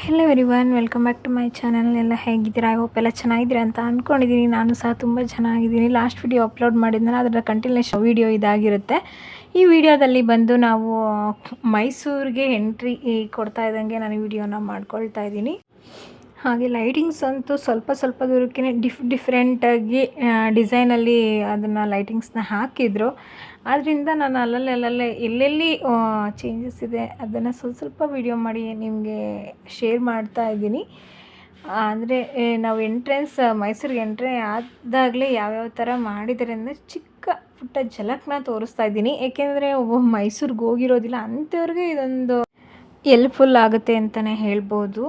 Hello everyone welcome back to my channel ಎಲ್ಲ ಹೇಗಿದ್ದೀರಾ? I hope ಎಲ್ಲ ಚೆನ್ನಾಗಿದ್ದೀರಾ ಅಂತ ಅಂದ್ಕೊಂಡಿದ್ದೀನಿ ನಾನು ಸಹ ತುಂಬ ಚೆನ್ನಾಗಿದ್ದೀನಿ. ಲಾಸ್ಟ್ ವಿಡಿಯೋ ಅಪ್ಲೋಡ್ ಮಾಡಿದ್ನಲ್ಲ, ಅದರ ಕಂಟಿನ್ಯೂಷನ್ ವೀಡಿಯೋ ಇದಾಗಿರುತ್ತೆ. ಈ ವಿಡಿಯೋದಲ್ಲಿ ಬಂದು ನಾವು ಮೈಸೂರಿಗೆ ಎಂಟ್ರಿ ಕೊಡ್ತಾ ಇದ್ದಂಗೆ ನಾನು ವಿಡಿಯೋನ ಮಾಡ್ಕೊಳ್ತಾ ಇದ್ದೀನಿ. ಹಾಗೆ ಲೈಟಿಂಗ್ಸ್ ಅಂತೂ ಸ್ವಲ್ಪ ಸ್ವಲ್ಪ ದೂರಕ್ಕೆ ಡಿಫ್ ಡಿಫ್ರೆಂಟಾಗಿ ಡಿಸೈನಲ್ಲಿ ಅದನ್ನು ಲೈಟಿಂಗ್ಸ್ನ ಹಾಕಿದರು. ಆದ್ದರಿಂದ ನಾನು ಅಲ್ಲಲ್ಲಿ, ಅಲ್ಲಲ್ಲೇ, ಎಲ್ಲೆಲ್ಲಿ ಚೇಂಜಸ್ ಇದೆ ಅದನ್ನು ಸ್ವಲ್ಪ ಸ್ವಲ್ಪ ವಿಡಿಯೋ ಮಾಡಿ ನಿಮಗೆ ಶೇರ್ ಮಾಡ್ತಾ ಇದ್ದೀನಿ. ಅಂದರೆ ನಾವು ಎಂಟ್ರೆನ್ಸ್ ಮೈಸೂರಿಗೆ ಎಂಟ್ರೆ ಆದಾಗಲೇ ಯಾವ್ಯಾವ ಥರ ಮಾಡಿದರೆ ಅಂದರೆ ಚಿಕ್ಕ ಪುಟ್ಟ ಝಲಕ್ನ ತೋರಿಸ್ತಾ ಇದ್ದೀನಿ. ಏಕೆಂದರೆ ಒಬ್ಬ ಮೈಸೂರಿಗೆ ಹೋಗಿರೋದಿಲ್ಲ, ಅಂಥವ್ರಿಗೆ ಇದೊಂದು ಎಲ್ಪ್ಫುಲ್ ಆಗುತ್ತೆ ಅಂತಲೇ ಹೇಳ್ಬೋದು.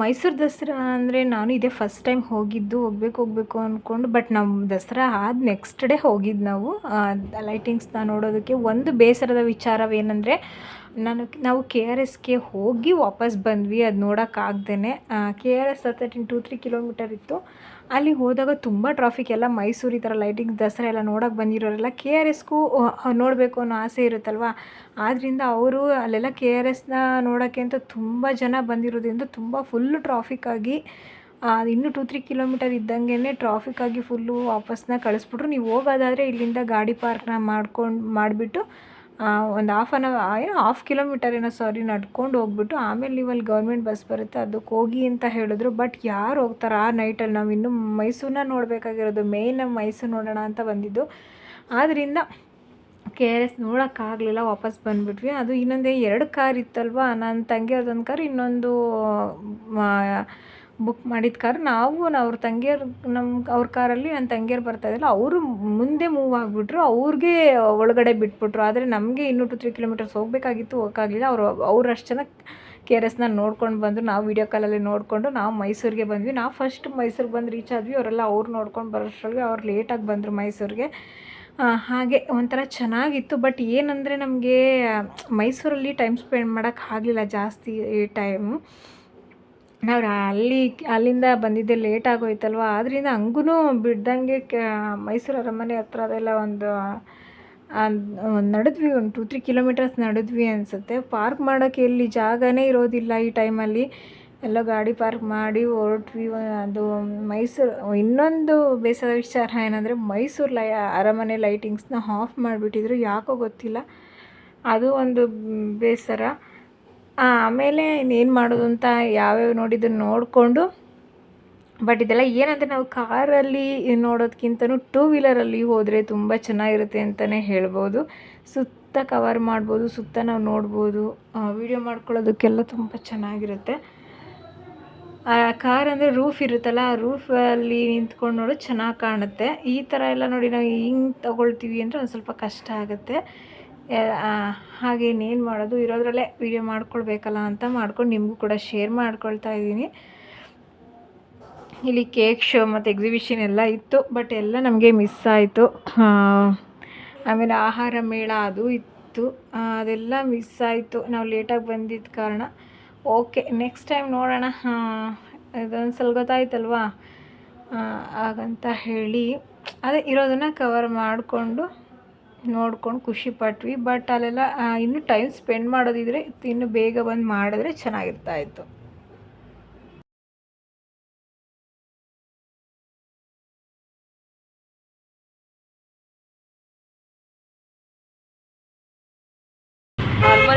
ಮೈಸೂರು ದಸರಾ ಅಂದರೆ ನಾನು ಇದೇ ಫಸ್ಟ್ ಟೈಮ್ ಹೋಗಿದ್ದು, ಹೋಗ್ಬೇಕು ಹೋಗ್ಬೇಕು ಅಂದ್ಕೊಂಡು ಬಟ್ ನಮ್ಮ ದಸರಾ ಆದ ನೆಕ್ಸ್ಟ್ ಡೇ ಹೋಗಿದ್ದು ನಾವು. ಲೈಟಿಂಗ್ಸ್ನ ನೋಡೋದಕ್ಕೆ ಒಂದು ಬೇಸರದ ವಿಚಾರವೇನೆಂದರೆ ನಾನು ನಾವು ಕೆ ಆರ್ ಎಸ್ಗೆ ಹೋಗಿ ವಾಪಸ್ ಬಂದ್ವಿ, ಅದು ನೋಡೋಕ್ಕಾಗ್ದೇ ಕೆ ಆರ್ ಎಸ್ ಹತ್ತಿರ ಟೂ ತ್ರೀ ಕಿಲೋಮೀಟರ್ ಇತ್ತು. ಅಲ್ಲಿ ಹೋದಾಗ ತುಂಬ ಟ್ರಾಫಿಕ್ ಎಲ್ಲ ಮೈಸೂರು ಈ ಥರ ಲೈಟಿಂಗ್ ದಸರಾ ಎಲ್ಲ ನೋಡೋಕೆ ಬಂದಿರೋರೆಲ್ಲ ಕೆ ಆರ್ ಎಸ್ಗೂ ನೋಡಬೇಕು ಅನ್ನೋ ಆಸೆ ಇರುತ್ತಲ್ವ? ಆದ್ದರಿಂದ ಅವರು ಅಲ್ಲೆಲ್ಲ ಕೆ ಆರ್ ಎಸ್ನ ನೋಡೋಕ್ಕೆ ಅಂತ ತುಂಬ ಜನ ಬಂದಿರೋದ್ರಿಂದ ತುಂಬ ಫುಲ್ಲು ಟ್ರಾಫಿಕ್ಕಾಗಿ ಇನ್ನೂ ಟೂ ತ್ರೀ ಕಿಲೋಮೀಟರ್ ಇದ್ದಂಗೆ ಟ್ರಾಫಿಕ್ಕಾಗಿ ಫುಲ್ಲು ವಾಪಸ್ನ ಕಳಿಸ್ಬಿಟ್ರು. ನೀವು ಹೋಗೋದಾದರೆ ಇಲ್ಲಿಂದ ಗಾಡಿ ಪಾರ್ಕ್ನ ಮಾಡ್ಕೊಂಡು, ಮಾಡಿಬಿಟ್ಟು ಒಂದು ಹಾಫ್ ಆನ್ ಅವರ್ ಏನೋ ಹಾಫ್ ಕಿಲೋಮೀಟರ್ ಏನೋ ಸಾರಿ ನಡ್ಕೊಂಡು ಹೋಗ್ಬಿಟ್ಟು ಆಮೇಲೆ ಅಲ್ಲಿ ಗೌರ್ಮೆಂಟ್ ಬಸ್ ಬರುತ್ತೆ ಅದಕ್ಕೆ ಹೋಗಿ ಅಂತ ಹೇಳಿದ್ರು. ಬಟ್ ಯಾರು ಹೋಗ್ತಾರೆ ಆ ನೈಟಲ್ಲಿ ನಾವು ಇನ್ನೂ ಮೈಸೂರನ್ನ ನೋಡಬೇಕಾಗಿರೋದು ಮೇಯ್ನ್ ಮೈಸೂರು ನೋಡೋಣ ಅಂತ ಬಂದಿದ್ದು. ಆದ್ದರಿಂದ ಕೆ ಆರ್ ಎಸ್ ನೋಡೋಕ್ಕಾಗಲಿಲ್ಲ ವಾಪಸ್ ಬಂದುಬಿಟ್ವಿ. ಅದು ಇನ್ನೊಂದೇ ಎರಡು ಕಾರ್ ಇತ್ತಲ್ವ? ನನ್ನ ತಂಗಿ ಅದೊಂದು ಕಾರ್, ಇನ್ನೊಂದು ಬುಕ್ ಮಾಡಿದ ಕಾರ್ ನಾವು ಅವ್ರ ತಂಗಿಯರು ನಮ್ಮ ಅವ್ರ ಕಾರಲ್ಲಿ ನನ್ನ ತಂಗಿಯರು ಬರ್ತಾಯಿದ್ದಿಲ್ಲ ಅವರು ಮುಂದೆ ಮೂವ್ ಆಗಿಬಿಟ್ರು. ಅವ್ರಿಗೆ ಒಳಗಡೆ ಬಿಟ್ಬಿಟ್ರು. ಆದರೆ ನಮಗೆ ಇನ್ನೂ ಟು ತ್ರೀ ಕಿಲೋಮೀಟರ್ಸ್ ಹೋಗಬೇಕಾಗಿತ್ತು ಹೋಗೋಕ್ಕಾಗಲಿಲ್ಲ ಅವರು ಅವ್ರು ಅಷ್ಟು ಜನ ಕೆ ಆರ್ ಎಸ್ನ ನೋಡ್ಕೊಂಡು ಬಂದು ನಾವು ವೀಡಿಯೋ ಕಾಲಲ್ಲಿ ನೋಡಿಕೊಂಡು ನಾವು ಮೈಸೂರಿಗೆ ಬಂದ್ವಿ. ನಾವು ಫಸ್ಟ್ ಮೈಸೂರಿಗೆ ಬಂದು ರೀಚ್ ಆದ್ವಿ. ಅವರೆಲ್ಲ ಅವ್ರು ನೋಡ್ಕೊಂಡು ಬರೋಷ್ಟರೊಳಗೆ ಅವ್ರು ಲೇಟಾಗಿ ಬಂದರು ಮೈಸೂರಿಗೆ. ಹಾಗೆ ಒಂಥರ ಚೆನ್ನಾಗಿತ್ತು. ಬಟ್ ಏನಂದರೆ ನಮಗೆ ಮೈಸೂರಲ್ಲಿ ಟೈಮ್ ಸ್ಪೆಂಡ್ ಮಾಡೋಕ್ಕಾಗಲಿಲ್ಲ ಜಾಸ್ತಿ ಟೈಮು ನಾವು ಅಲ್ಲಿ ಅಲ್ಲಿಂದ ಬಂದಿದ್ದೆ ಲೇಟ್ ಆಗೋಯ್ತಲ್ವ? ಆದ್ದರಿಂದ ಹಂಗೂ ಬಿಡ್ದಂಗೆ ಕ ಮೈಸೂರು ಅರಮನೆ ಹತ್ರ ಅದೆಲ್ಲ ಒಂದು ನಡೆದ್ವಿ, ಒಂದು ಟೂ ತ್ರೀ ಕಿಲೋಮೀಟರ್ಸ್ ನಡೆದ್ವಿ ಅನಿಸುತ್ತೆ. ಪಾರ್ಕ್ ಮಾಡೋಕ್ಕೆ ಇಲ್ಲಿ ಜಾಗನೇ ಇರೋದಿಲ್ಲ ಈ ಟೈಮಲ್ಲಿ ಎಲ್ಲ ಗಾಡಿ ಪಾರ್ಕ್ ಮಾಡಿ ಹೊರಟ್ವಿ. ಅದು ಮೈಸೂರು, ಇನ್ನೊಂದು ಬೇಸರ ವಿಚಾರ ಏನಂದರೆ ಮೈಸೂರು ಲೈ, ಅರಮನೆ ಲೈಟಿಂಗ್ಸ್ನ ಆಫ್ ಮಾಡಿಬಿಟ್ಟಿದ್ರು. ಯಾಕೋ ಗೊತ್ತಿಲ್ಲ. ಅದು ಒಂದು ಬೇಸರ. ಆಮೇಲೆ ಇನ್ನೇನು ಮಾಡೋದು ಅಂತ ಯಾವ್ಯಾವ ನೋಡಿದ್ದನ್ನು ನೋಡಿಕೊಂಡು ಬಟ್ ಇದೆಲ್ಲ ಏನಂದರೆ ನಾವು ಕಾರಲ್ಲಿ ನೋಡೋದಕ್ಕಿಂತನೂ ಟೂ ವೀಲರಲ್ಲಿ ಹೋದರೆ ತುಂಬ ಚೆನ್ನಾಗಿರುತ್ತೆ ಅಂತಲೇ ಹೇಳ್ಬೋದು. ಸುತ್ತ ಕವರ್ ಮಾಡ್ಬೋದು, ಸುತ್ತ ನಾವು ನೋಡ್ಬೋದು ವೀಡಿಯೋ ಮಾಡ್ಕೊಳ್ಳೋದಕ್ಕೆಲ್ಲ ತುಂಬ ಚೆನ್ನಾಗಿರುತ್ತೆ. ಕಾರ್ ಅಂದರೆ ರೂಫ್ ಇರುತ್ತಲ್ಲ, ಆ ರೂಫಲ್ಲಿ ನಿಂತ್ಕೊಂಡು ನೋಡೋದು ಚೆನ್ನಾಗಿ ಕಾಣುತ್ತೆ. ಈ ಥರ ಎಲ್ಲ ನೋಡಿ ನಾವು ಹಿಂಗೆ ತೊಗೊಳ್ತೀವಿ ಅಂದರೆ ಒಂದು ಸ್ವಲ್ಪ ಕಷ್ಟ ಆಗುತ್ತೆ. ಹಾಗೆ ಇನ್ನೇನು ಮಾಡೋದು? ಇರೋದ್ರಲ್ಲೇ ವೀಡಿಯೋ ಮಾಡ್ಕೊಳ್ಬೇಕಲ್ಲ ಅಂತ ಮಾಡ್ಕೊಂಡು ನಿಮಗೂ ಕೂಡ ಶೇರ್ ಮಾಡ್ಕೊಳ್ತಾ ಇದ್ದೀನಿ. ಇಲ್ಲಿ ಕೇಕ್ ಶೋ ಮತ್ತು ಎಕ್ಸಿಬಿಷನ್ ಎಲ್ಲ ಇತ್ತು ಬಟ್ ಎಲ್ಲ ನಮಗೆ ಮಿಸ್ ಆಯಿತು. ಆಮೇಲೆ ಆಹಾರ ಮೇಳ ಅದು ಇತ್ತು. ಅದೆಲ್ಲ ಮಿಸ್ ಆಯಿತು. ನಾವು ಲೇಟಾಗಿ ಬಂದಿದ್ದ ಕಾರಣ. ಓಕೆ ನೆಕ್ಸ್ಟ್ ಟೈಮ್ ನೋಡೋಣ. ಇದೊಂದು ಸ್ವಲ್ಪ ಗೊತ್ತಾಯ್ತಲ್ವಾ? ಹಾಗಂತ ಹೇಳಿ. ಅದೇ ಇರೋದನ್ನು ಕವರ್ ಮಾಡಿಕೊಂಡು ನೋಡ್ಕೊಂಡು ಖುಷಿ ಪಟ್ವಿ. ಬಟ್ ಅಲ್ಲೆಲ್ಲ ಇನ್ನೂ ಟೈಮ್ ಸ್ಪೆಂಡ್ ಮಾಡೋದಿದ್ರೆ ಇನ್ನು ಬೇಗ ಬಂದು ಮಾಡಿದ್ರೆ ಚೆನ್ನಾಗಿರ್ತಾ ಇತ್ತು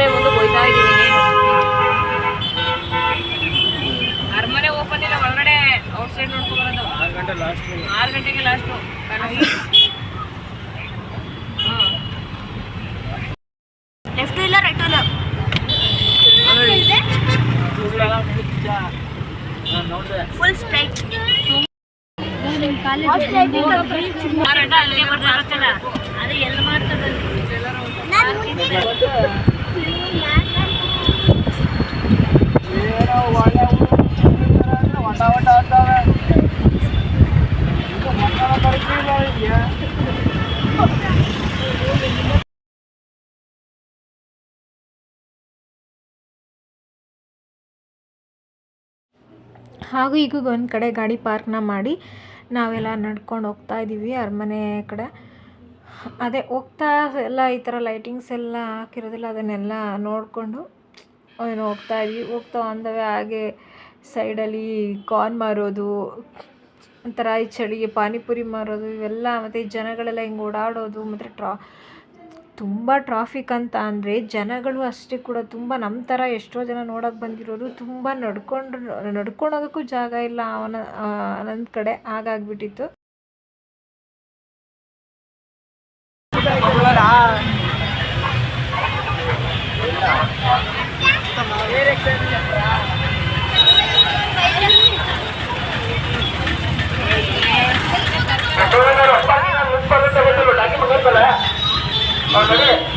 ಮುಂದೆ ಹೋಯ್ತಾ ಇದ್ದೀವಿ ಅರಮನೆ ಓಪನ್ ಇಲ್ಲ ಒಳಗಡೆ ಔಟ್ ಸೈಡ್ ನೋಡ್ಕೊಂಡು ಬರೋದು. ಆರು ಗಂಟೆ ಲಾಸ್ಟ್ ಆರು ಗಂಟೆಗೆ ಲಾಸ್ಟು ಲೆಫ್ಟ್ ಇಲ್ಲ ರೈಟ್ ಇಲ್ಲ ನೋಡಿದೆ ಫುಲ್ ಸ್ಟ್ರೈಟ್ ಮಾರಾಟ ಅಲ್ಲಿಗೆ ಬರ್ತಾರಲ್ಲ ಅದು ಎಲ್ಲಿ ಮಾಡ್ತದೆ ಏನೋ ಒಳ್ಳೆ ವಟ ವಟ ಆಗ್ತಾವೆ ಇದು ಮಕ್ಕಳ ಕಳಿಸಿಲ್ಲ ಇದೆಯಾ ಹಾಗೂ ಈಗ ಒಂದು ಕಡೆ ಗಾಡಿ ಪಾರ್ಕ್ನ ಮಾಡಿ ನಾವೆಲ್ಲ ನಡ್ಕೊಂಡು ಹೋಗ್ತಾ ಇದ್ದೀವಿ ಅರಮನೆ ಕಡೆ. ಅದೇ ಹೋಗ್ತಾ ಎಲ್ಲ ಈ ಥರ ಲೈಟಿಂಗ್ಸ್ ಎಲ್ಲ ಹಾಕಿರೋದಿಲ್ಲ, ಅದನ್ನೆಲ್ಲ ನೋಡಿಕೊಂಡು ಏನು ಹೋಗ್ತಾ ಇದ್ವಿ. ಹೋಗ್ತಾ ಅಂದವೆ ಹಾಗೆ ಸೈಡಲ್ಲಿ ಕಾರ್ನ್ ಮಾರೋದು, ಒಂಥರ ಈ ಚಳಿಗೆ ಪಾನಿಪುರಿ ಮಾರೋದು, ಇವೆಲ್ಲ ಮತ್ತು ಜನಗಳೆಲ್ಲ ಹಿಂಗೆ ಓಡಾಡೋದು, ಮತ್ತು ಟ್ರಾ ತುಂಬ ಟ್ರಾಫಿಕ್ ಅಂತ ಅಂದರೆ ಜನಗಳು ಅಷ್ಟೇ ಕೂಡ ತುಂಬ ನಮ್ಮ ಥರ ಎಷ್ಟೋ ಜನ ನೋಡೋಕೆ ಬಂದಿರೋರು ತುಂಬ ನಡ್ಕೊಂಡು ಹೋಗೋಕ್ಕೂ ಜಾಗ ಇಲ್ಲ ಅವನ ಒಂದೊಂದು ಕಡೆ ಹಾಗಾಗ್ಬಿಟ್ಟಿತ್ತು. あ、それ。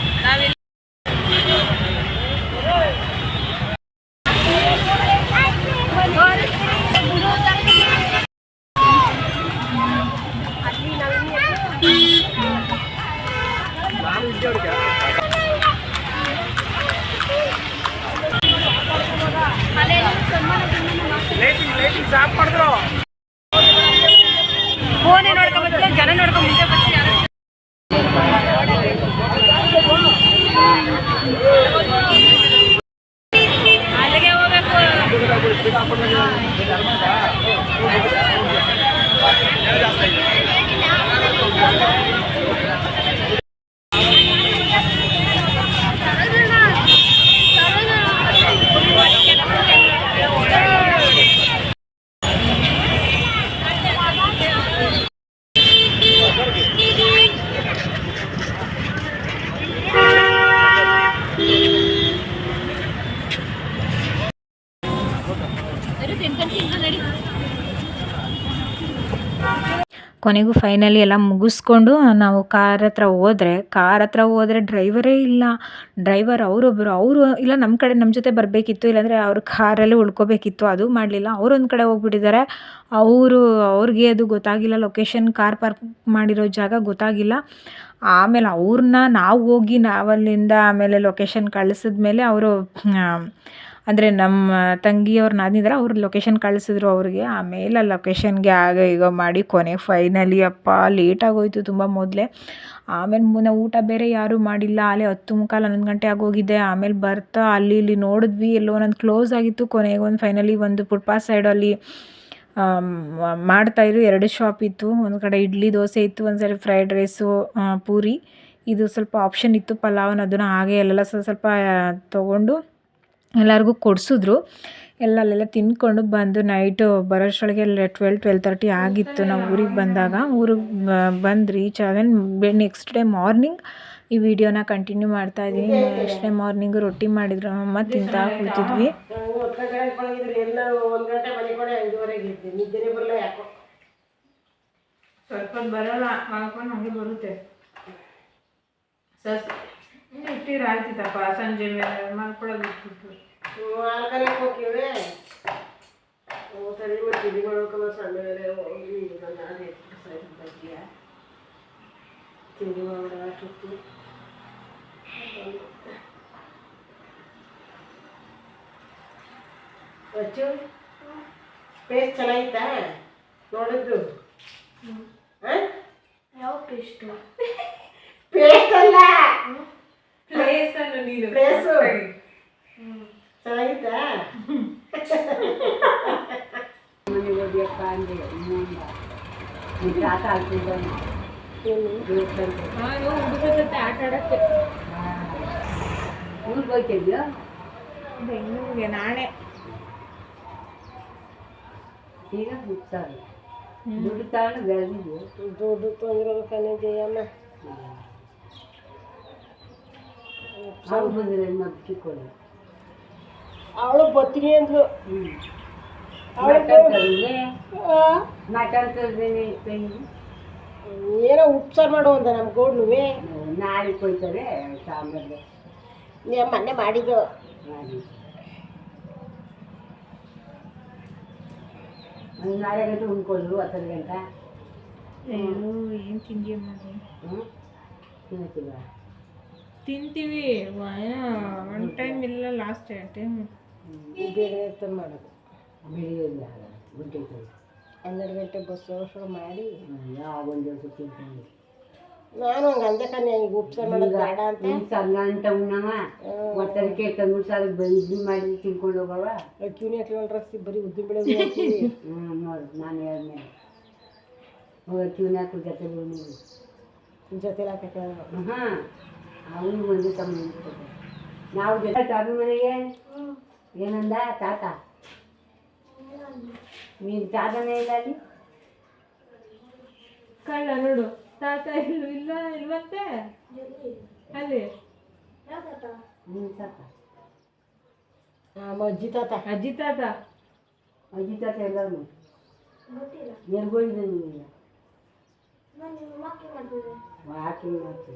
ಕೊನೆಗೂ ಫೈನಲಿ ಎಲ್ಲ ಮುಗಿಸ್ಕೊಂಡು ನಾವು ಕಾರ್ ಹತ್ರ ಹೋದ್ರೆ ಕಾರ್ ಹತ್ರ ಹೋದ್ರೆ ಡ್ರೈವರೇ ಇಲ್ಲ. ಡ್ರೈವರ್ ಅವರೊಬ್ಬರು ಅವರು ಇಲ್ಲ ನಮ್ಮ ಕಡೆ ನಮ್ಮ ಜೊತೆ ಬರಬೇಕಿತ್ತು, ಇಲ್ಲಾಂದರೆ ಅವ್ರ ಕಾರಲ್ಲೇ ಉಳ್ಕೋಬೇಕಿತ್ತು, ಅದು ಮಾಡಲಿಲ್ಲ. ಅವರು ಒಂದು ಕಡೆ ಹೋಗ್ಬಿಟ್ಟಿದ್ದಾರೆ. ಅವರು, ಅವ್ರಿಗೆ ಅದು ಗೊತ್ತಾಗಿಲ್ಲ ಲೊಕೇಶನ್ ಕಾರ್ ಪಾರ್ಕ್ ಮಾಡಿರೋ ಜಾಗ ಗೊತ್ತಾಗಿಲ್ಲ. ಆಮೇಲೆ ಅವ್ರನ್ನ ನಾವು ಹೋಗಿ ನಾವಲ್ಲಿಂದ ಆಮೇಲೆ ಲೊಕೇಶನ್ ಕಳಿಸಿದ್ಮೇಲೆ ಅವರು ಅಂದರೆ ನಮ್ಮ ತಂಗಿಯವ್ರು ನಾದಿದ್ರೆ ಅವ್ರ ಲೊಕೇಶನ್ ಕಳಿಸಿದ್ರು ಅವ್ರಿಗೆ. ಆಮೇಲೆ ಆ ಲೊಕೇಶನ್ಗೆ ಆಗ ಈಗ ಮಾಡಿ ಕೊನೆಗೆ ಫೈನಲಿ ಅಪ್ಪ ಲೇಟಾಗೋಯ್ತು ತುಂಬ ಮೊದಲೇ. ಆಮೇಲೆ ಮುನ್ನೆ ಊಟ ಬೇರೆ ಯಾರೂ ಮಾಡಿಲ್ಲ. ಅಲ್ಲೇ ಹತ್ತು ಮುಕ್ಕಾಲು ಹನ್ನೊಂದು ಗಂಟೆ ಆಗೋಗಿದ್ದೆ ಆಮೇಲೆ ಬರ್ತಾ ಅಲ್ಲಿ ಇಲ್ಲಿ ನೋಡಿದ್ವಿ. ಎಲ್ಲೋ ಒಂದೊಂದು ಕ್ಲೋಸ್ ಆಗಿತ್ತು. ಕೊನೆಗೆ ಒಂದು ಫೈನಲಿ ಒಂದು ಫುಟ್ಪಾತ್ ಸೈಡಲ್ಲಿ ಮಾಡ್ತಾಯಿದ್ರು ಎರಡು ಶಾಪ್ ಇತ್ತು. ಒಂದು ಕಡೆ ಇಡ್ಲಿ, ದೋಸೆ ಇತ್ತು. ಒಂದು ಸರಿ ಫ್ರೈಡ್ ರೈಸು ಪೂರಿ. ಇದು ಸ್ವಲ್ಪ ಆಪ್ಷನ್ ಇತ್ತು. ಪಲಾವ್ನ ಅದನ್ನು ಹಾಗೆ ಸ್ವಲ್ಪ ಸ್ವಲ್ಪ ತೊಗೊಂಡು ಎಲ್ಲರಿಗೂ ಕೊಡಿಸಿದ್ರು. ಎಲ್ಲ ಅಲ್ಲೆಲ್ಲ ತಿಂದ್ಕೊಂಡು ಬಂದು ನೈಟು ಬರೋಷ್ಟೊಳಗೆ ಎಲ್ಲ ಟ್ವೆಲ್ ಟ್ವೆಲ್ ತರ್ಟಿ ಆಗಿತ್ತು ನಾವು ಊರಿಗೆ ಬಂದಾಗ. ಊರಿಗೆ ಬಂದು ರೀಚ್ ಆಗ ನೆಕ್ಸ್ಟ್ ಡೇ ಮಾರ್ನಿಂಗ್ ಈ ವಿಡಿಯೋನ ಕಂಟಿನ್ಯೂ ಮಾಡ್ತಾ ಇದ್ದೀನಿ. ನೆಕ್ಸ್ಟ್ ಡೇ ಮಾರ್ನಿಂಗ್ ರೊಟ್ಟಿ ಮಾಡಿದ್ರು. ಅಮ್ಮ ತಿಂತಾ ಕೂತಿದ್ವಿ ಸ್ವಲ್ಪ ಬರಲ್ಲ ಬರುತ್ತೆ. ಇಟ್ಟಿರ ಆಯ್ತಿತ್ತಪ್ಪ ಸಂಜೆ ಮೇಲೆ ಮಾಡ್ಕೊಳ್ಳೋದು ಬಿಟ್ಬಿಟ್ಟು ಆಲ್ಕಲಿಗೆ ಹೋಗಿವೆ ಸರಿ ಮತ್ತೆ ತಿಂಡಿ ಮಾಡ್ಬೇಕಲ್ಲ ಸಣ್ಣ ಮೇಲೆ ಹೋಗಿ ನಾನು ಅದೇ ಸರಿ ಬಗ್ಗಿಯ ತಿಂಡಿ ಮಾಡೋಣ ಅಷ್ಟೊತ್ತು ಅಚ್ಚು ಪೇಸ್ಟ್ ಚೆನ್ನಾಗಿತ್ತಾ? ನೋಡಿದ್ದು? ಹಾಂ? ಯಾವ ಟೇಸ್ಟು ಪೇಸ್ಟ್ ಅಲ್ಲ? ಪ್ಲೇಸ್. ಅನ್ನು ನೀನು ಪ್ಲೇಸು ಚೆನ್ನಾಗಿತ್ತಾ ಹುಡುಗರ ಜೊತೆ ಆಟ ಆಡಕ್ಕೆ. ಬೆಂಗಳೂರಿಗೆ ನಾಳೆ. ದುಡ್ಡು ತೊಂದಿರೋದು ಕಣೆ ಜಯಮ್ಮ. ಅವಳು ಬತ್ತೀನಿ ಅಂದ್ಲು. ಏನೋ ಉಪ್ಸಾರು ಮಾಡೋ ಅಂತ ನಮ್ಮ ಗೌಡ್ನುವೆ. ನಾಳೆ ಕೊಯ್ತಾರೆ ಸಾಂಬಾರು ನೀ ಮೊನ್ನೆ ಮಾಡಿದ್ದು. ಮಾಡಿ. ನಾಳೆ ಗಂಟೆ ಉಣ್ಕೊಂಡ್ರು ಹತ್ತತ್ತು ಗಂಟೆ. ಏನು ಏನು ತಿಂಡಿ ಮಾಡಿ ಹ್ಞೂ ತಿನ್ನತ್ತಿಲ್ಲ ತಿಂತೀವಿ. ಒನ್ ಟೈಮ್ ಇಲ್ಲ ಲಾಸ್ಟ್ ಟೈಮ್ ಬೇರೆ ಮಾಡೋದು. ಬೆಳಿಗ್ಗೆ ಹನ್ನೆರಡು ಗಂಟೆ ಬಸ್ ಶುರು ಮಾಡಿ. ದಿವಸ ತಿಂತೀನಿ ನಾನು ಹಂಗೆ ಅಂದೆ ಕನ್ಯಾ ಈಗ ಉಪ್ಸಾರು ಮಾಡೋದು ಬೇಡ ಅಂತ. ಸಲ್ಲ ಅಂತ ಉಣ್ಣವ ಒತ್ತರಿಕೆ ತಂಗುಳ್ ಸಾಲ ಇದು ಮಾಡಿ ತಿನ್ಕೊಂಡು ಹೋಗವ ಕ್ಯೂನಿ ಹಾಕಿ ರಸ್ತಿ ಬರೀ ಉದ್ದಿನ ಬೆಳೆ ಹ್ಞೂ ನೋಡಿ ನಾನು ಹೇಳಿದ್ಮೇಲೆ ಹೋಗಿ ಹಾಕೋ ಜೊತೆ ನೀವು ಜೊತೆ ಹಾಕಕ್ಕೆ ಹಾಂ. ಅವನು ಒಂದು ಸಂಬಂಧ ಇರ್ತದೆ. ನಾವು ಜೊತೆ ತಾತ ಮನೆಗೆ? ಏನಂದ ತಾತ? ನೀನು ತಾತನೇ ಇಲ್ಲ ಅಲ್ಲಿ? ಕಳ್ಳ ನೋಡು. ತಾತ ಇಲ್ಲ ಇಲ್ಲ ಇಲ್ವಂತೆ ಅಲ್ಲಿ. ಹ್ಞೂ ತಾತ? ನಮ್ಮ ಅಜ್ಜಿ ತಾತ. ಅಜ್ಜಿ ತಾತ. ಅಜ್ಜಿ ತಾತ ಎಲ್ಲರೂ? ಎಲ್ಗೋಗಿದ್ದೆ ನೀನು ವಾಕಿಂಗ್ ಮಾಡ್ತೀವಿ ಎಲ್ಲ ಗಿಡಕ್ಕೆ ಹಾಕಿ ಹಾಕಿ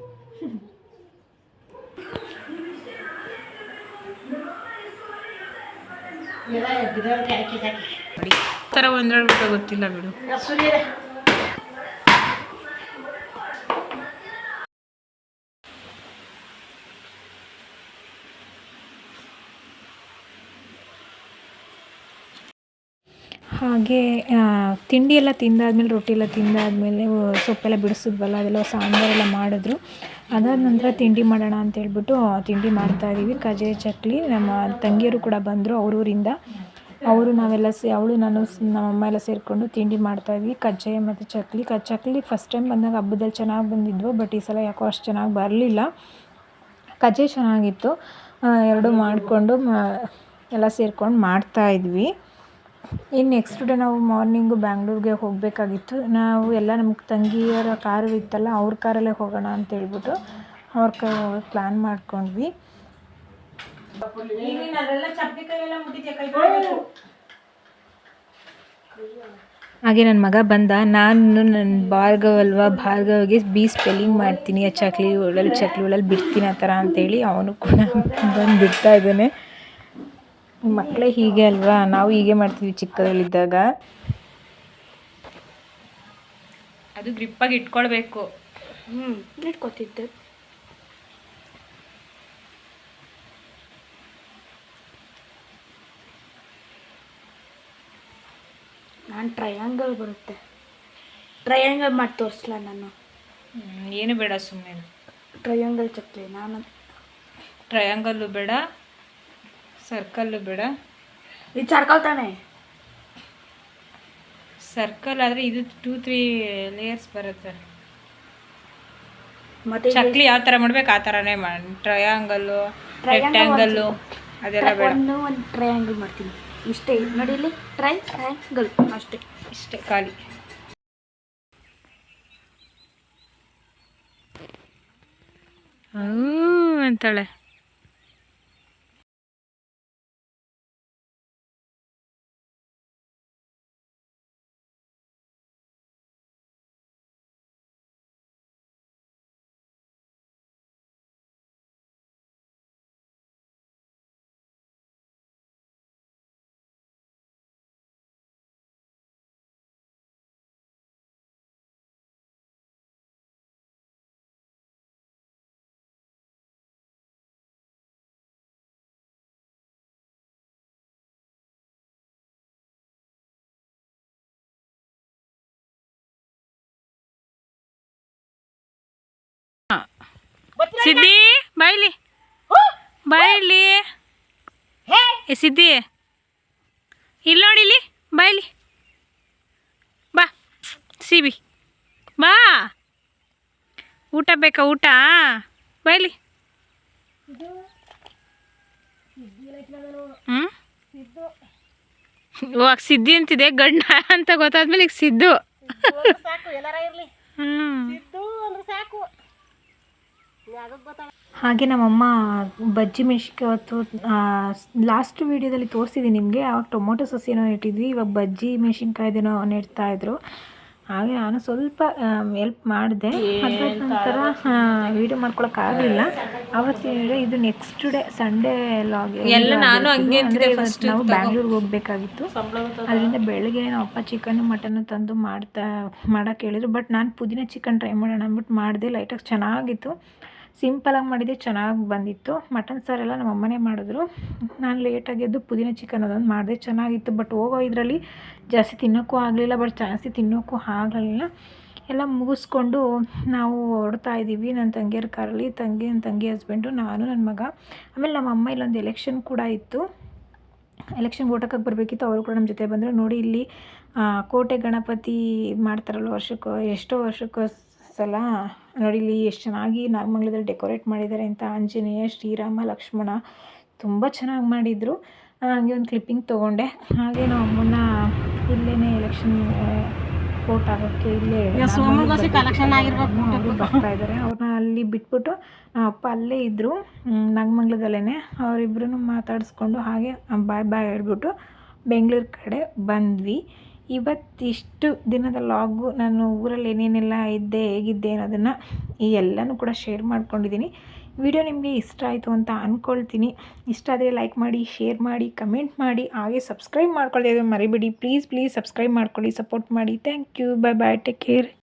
ಥರ ಒಂದ್ರೊಳಗೆ ಗೊತ್ತಿಲ್ಲ ಬಿಡು. ಹಾಗೆ ತಿಂಡಿ ಎಲ್ಲ ತಿಂದಾದ್ಮೇಲೆ ರೊಟ್ಟಿ ಎಲ್ಲ ತಿಂದಾದ್ಮೇಲೆ ಸೊಪ್ಪೆಲ್ಲ ಬಿಡಿಸಿದ್ವಲ್ಲ ಅದೆಲ್ಲ ಸಾಂಬಾರೆಲ್ಲ ಮಾಡಿದ್ರು. ಅದಾದ ನಂತರ ತಿಂಡಿ ಮಾಡೋಣ ಅಂತ ಹೇಳ್ಬಿಟ್ಟು ತಿಂಡಿ ಮಾಡ್ತಾ ಇದ್ದೀವಿ ಕಜೆ ಚಕ್ಲಿ, ನಮ್ಮ ತಂಗಿಯರು ಕೂಡ ಬಂದರು ಅವರೂರಿಂದ. ಅವರು ನಾವೆಲ್ಲ ಸೇ, ಅವಳು, ನಾನು ನಮ್ಮಮ್ಮ ಎಲ್ಲ ಸೇರಿಕೊಂಡು ತಿಂಡಿ ಮಾಡ್ತಾ ಇದ್ವಿ. ಕಜ್ಜಾಯ ಮತ್ತು ಚಕ್ಲಿ. ಕ, ಚಕ್ಲಿ ಫಸ್ಟ್ ಟೈಮ್ ಬಂದಾಗ ಹಬ್ಬದಲ್ಲಿ ಚೆನ್ನಾಗಿ ಬಂದಿದ್ವು ಬಟ್ ಈ ಸಲ ಯಾಕೋ ಅಷ್ಟು ಚೆನ್ನಾಗಿ ಬರಲಿಲ್ಲ. ಕಜ್ಜಾಯ ಚೆನ್ನಾಗಿತ್ತು. ಎರಡು ಮಾಡಿಕೊಂಡು ಎಲ್ಲ ಸೇರ್ಕೊಂಡು ಮಾಡ್ತಾ ಇದ್ವಿ. ಇನ್ನು ನೆಕ್ಸ್ಟ್ ಡೇ ನಾವು ಮಾರ್ನಿಂಗು ಬ್ಯಾಂಗ್ಳೂರಿಗೆ ಹೋಗಬೇಕಾಗಿತ್ತು. ನಾವು ಎಲ್ಲ ನಮ್ಮ ತಂಗಿಯರ ಕಾರು ಇತ್ತಲ್ಲ ಅವ್ರ ಕಾರಲ್ಲೇ ಹೋಗೋಣ ಅಂತ ಹೇಳ್ಬಿಟ್ಟು ಅವ್ರ ಕೈ ಪ್ಲ್ಯಾನ್ ಮಾಡ್ಕೊಂಡ್ವಿ. ಹಾಗೆ ನನ್ನ ಮಗ ಬಂದ. ನಾನು ನನ್ನ ಭಾರ್ಗವ್ ಅಲ್ವಾ? ಭಾರ್ಗವ್ಗೆ ಬಿ ಸ್ಪೆಲ್ಲಿಂಗ್ ಮಾಡ್ತೀನಿ. ಆ ಚಕ್ಲಿ ಒಳಲ್ಲಿ ಚಕ್ಲಿ ಒಳಲ್ಲಿ ಬಿಡ್ತೀನಿ ಆ ಥರ ಅಂತೇಳಿ ಅವನು ಕೂಡ ಬಂದು ಬಿಡ್ತಾ ಇದ್ದಾನೆ. ಮಕ್ಕಳೇ ಹೀಗೆ ಅಲ್ವಾ? ನಾವು ಹೀಗೆ ಮಾಡ್ತೀವಿ ಚಿಕ್ಕದಲ್ಲಿದ್ದಾಗ ಅದು ಗ್ರಿಪ್ಪಾಗಿ ಇಟ್ಕೊಳ್ಬೇಕು. ಹ್ಞೂ ಇಟ್ಕೊತಿದ್ದೆ. ನಾನು ಟ್ರಯಾಂಗಲ್ ಬರುತ್ತೆ. ಟ್ರಯಾಂಗಲ್ ಮಾಡಿ ತೋರಿಸ್ಲಾ ನಾನು? ಏನು ಬೇಡ ಸುಮ್ಮನೆ ಟ್ರಯಾಂಗಲ್ ಚಕ್ಲಿ ನಾನು ಟ್ರಯಾಂಗಲ್ಲು ಬೇಡ. ಸರ್ಕಲ್ಲು ಬೇಡ. ಇದು ಸರ್ಕಲ್ತಾನೆ ಸರ್ಕಲ್ ಆದರೆ ಇದು ಟೂ ತ್ರೀ ಲೇಯರ್ಸ್ ಬರುತ್ತೆ. ಮತ್ತೆ ಚಕ್ಲಿ ಯಾವ ಥರ ಮಾಡ್ಬೇಕು ಆ ಥರನೇ ಮಾಡಿ ಟ್ರಯಾಂಗಲ್ಲು ರೆಕ್ಟಾಂಗಲ್ ರೆಕ್ಟ್ಯಾಂಗಲ್ಲು ಅದೆಲ್ಲ ಬೇಡ. ಒಂದು ಒಂದು ಟ್ರಯಾಂಗಲ್ ಮಾಡ್ತೀನಿ. ಇಷ್ಟೇ ನೋಡಿ ಇಲ್ಲಿ ಟ್ರೈ ಟ್ರಯಾಂಗಲ್ ಅಷ್ಟೇ. ಇಷ್ಟೇ ಖಾಲಿ. ಅಂತಾಳೆ. ಸಿದ್ದಿ ಬಾಯ್ಲಿ. ಬಾಯ್ಲಿ. ಏ ಸಿದ್ದಿ. ಇಲ್ಲಿ ನೋಡಿ ಇಲ್ಲಿ ಬಾಯ್ಲಿ. ಬಾ ಸಿಬಿ. ಬಾ. ಊಟ ಬೇಕಾ ಊಟ? ಬಾಯ್ಲಿ. ಹ್ಞೂ ಇವಾಗ ಸಿದ್ದಿ. ಅಂತಿದೆ ಗಂಡ ಅಂತ ಗೊತ್ತಾದ್ಮೇಲೆ ಈಗ ಸಿದ್ದು. ಹ್ಞೂ ಸಾಕು. ಹಾಗೆ ನಮ್ಮಮ್ಮ ಬಜ್ಜಿ ಮೆಣ್ಸಿನ್ಕಾಯಿ ಅವತ್ತು ಲಾಸ್ಟ್ ವೀಡಿಯೋದಲ್ಲಿ ತೋರಿಸಿದ್ದೀನಿ ನಿಮಗೆ. ಆವಾಗ ಟೊಮೊಟೊ ಸಸಿನೋ ಇಟ್ಟಿದ್ವಿ ಇವಾಗ ಬಜ್ಜಿ ಮೆಣಸಿನ್ಕಾಯ್ದೇನೋ ನೆಡ್ತಾ ಇದ್ರು. ಹಾಗೆ ನಾನು ಸ್ವಲ್ಪ ಎಲ್ಪ್ ಮಾಡಿದೆ. ಅದಾದ ನಂತರ ವೀಡಿಯೋ ಮಾಡ್ಕೊಳಕ್ಕಾಗಲಿಲ್ಲ ಅವತ್ತು ಇದು ನೆಕ್ಸ್ಟ್ ಡೇ ಸಂಡೇ ಲಾಗ್ ಎಲ್ಲ ನಾನು ಫಸ್ಟ್ ನಾವು ಬ್ಯಾಂಗ್ಳೂರ್ಗೆ ಹೋಗಬೇಕಾಗಿತ್ತು. ಅದರಿಂದ ಬೆಳಗ್ಗೆ ನಮ್ಮ ಅಪ್ಪ ಚಿಕನ್ ಮಟನ್ ತಂದು ಮಾಡ್ತಾ ಮಾಡೋಕ್ಕೆ ಹೇಳಿದ್ರು. ಬಟ್ ನಾನು ಪುದೀನ ಚಿಕನ್ ಟ್ರೈ ಮಾಡೋಣ ಅಂದ್ಬಿಟ್ಟು ಮಾಡಿದೆ. ಲೈಟಾಗಿ ಚೆನ್ನಾಗಿತ್ತು. ಸಿಂಪಲಾಗಿ ಮಾಡಿದ್ದೆ ಚೆನ್ನಾಗಿ ಬಂದಿತ್ತು. ಮಟನ್ ಸಾರೆಲ್ಲ ನಮ್ಮ ಅಮ್ಮನೇ ಮಾಡಿದ್ರು. ನಾನು ಲೇಟಾಗಿ ಎದ್ದು ಪುದೀನ ಚಿಕನ್ ಅದೊಂದು ಮಾಡಿದೆ. ಚೆನ್ನಾಗಿತ್ತು ಬಟ್ ಹೋಗೋ ಇದರಲ್ಲಿ ಜಾಸ್ತಿ ತಿನ್ನೋಕ್ಕೂ ಆಗಲಿಲ್ಲ ಬಟ್ ಜಾಸ್ತಿ ತಿನ್ನೋಕ್ಕೂ ಆಗಲಿಲ್ಲ. ಎಲ್ಲ ಮುಗಿಸ್ಕೊಂಡು ನಾವು ಹೊರಡ್ತಾ ಇದ್ದೀವಿ. ನನ್ನ ತಂಗಿಯರ ಕಾರಲ್ಲಿ ತಂಗಿ, ನನ್ನ ತಂಗಿ ಹಸ್ಬೆಂಡು ನಾನು, ನನ್ನ ಮಗ. ಆಮೇಲೆ ನಮ್ಮ ಅಮ್ಮ ಇಲ್ಲೊಂದು ಎಲೆಕ್ಷನ್ ಕೂಡ ಇತ್ತು. ಎಲೆಕ್ಷನ್ ಓಟಕ್ಕೆ ಬರಬೇಕಿತ್ತು. ಅವರು ಕೂಡ ನಮ್ಮ ಜೊತೆ ಬಂದರು. ನೋಡಿ ಇಲ್ಲಿ ಕೋಟೆ ಗಣಪತಿ ಮಾಡ್ತಾರಲ್ಲ ವರ್ಷಕ್ಕೋ, ಎಷ್ಟೋ ವರ್ಷಕ್ಕೋ ಸಲ ನೋಡಿ ಇಲ್ಲಿ ಎಷ್ಟು ಚೆನ್ನಾಗಿ ನಾಗಮಂಗಲದಲ್ಲಿ ಡೆಕೋರೇಟ್ ಮಾಡಿದ್ದಾರೆ ಅಂತ ಆಂಜನೇಯ ಶ್ರೀರಾಮ ಲಕ್ಷ್ಮಣ ತುಂಬ ಚೆನ್ನಾಗಿ ಮಾಡಿದರು. ಹಾಗೆ ಒಂದು ಕ್ಲಿಪ್ಪಿಂಗ್ ತೊಗೊಂಡೆ. ಹಾಗೆ ನಾವು ಅಮ್ಮನ ಇಲ್ಲೇ ಎಲೆಕ್ಷನ್ ವೋಟ್ ಆಗೋಕ್ಕೆ ಇಲ್ಲೇ ಬರ್ತಾ ಇದ್ದಾರೆ ಅವ್ರನ್ನ ಅಲ್ಲಿ ಬಿಟ್ಬಿಟ್ಟು ನಮ್ಮ ಅಪ್ಪ ಅಲ್ಲೇ ಇದ್ದರು ನಾಗಮಂಗ್ಲದಲ್ಲೇ ಅವರಿಬ್ಬರೂ ಮಾತಾಡಿಸ್ಕೊಂಡು ಹಾಗೆ ಬಾಯ್ ಬಾಯ್ ಹೇಳ್ಬಿಟ್ಟು ಬೆಂಗಳೂರು ಕಡೆ ಬಂದ್ವಿ. ಇವತ್ತಿಷ್ಟು ದಿನದ ಲಾಗು ನಾನು ಊರಲ್ಲಿ ಏನೇನೆಲ್ಲ ಇದ್ದೆ ಹೇಗಿದ್ದೆ ಅನ್ನೋದನ್ನು ಈ ಎಲ್ಲನೂ ಕೂಡ ಶೇರ್ ಮಾಡ್ಕೊಂಡಿದ್ದೀನಿ. ವಿಡಿಯೋ ನಿಮಗೆ ಇಷ್ಟ ಆಯಿತು ಅಂತ ಅಂದ್ಕೊಳ್ತೀನಿ ಇಷ್ಟ ಆದರೆ ಲೈಕ್ ಮಾಡಿ, ಶೇರ್ ಮಾಡಿ, ಕಮೆಂಟ್ ಮಾಡಿ, ಹಾಗೆ ಸಬ್ಸ್ಕ್ರೈಬ್ ಮಾಡ್ಕೊಳ್ಳಿ ಅದು ಮರಿಬೇಡಿ. ಪ್ಲೀಸ್ ಪ್ಲೀಸ್ ಸಬ್ಸ್ಕ್ರೈಬ್ ಮಾಡ್ಕೊಳ್ಳಿ, ಸಪೋರ್ಟ್ ಮಾಡಿ. Thank you, bye bye take care.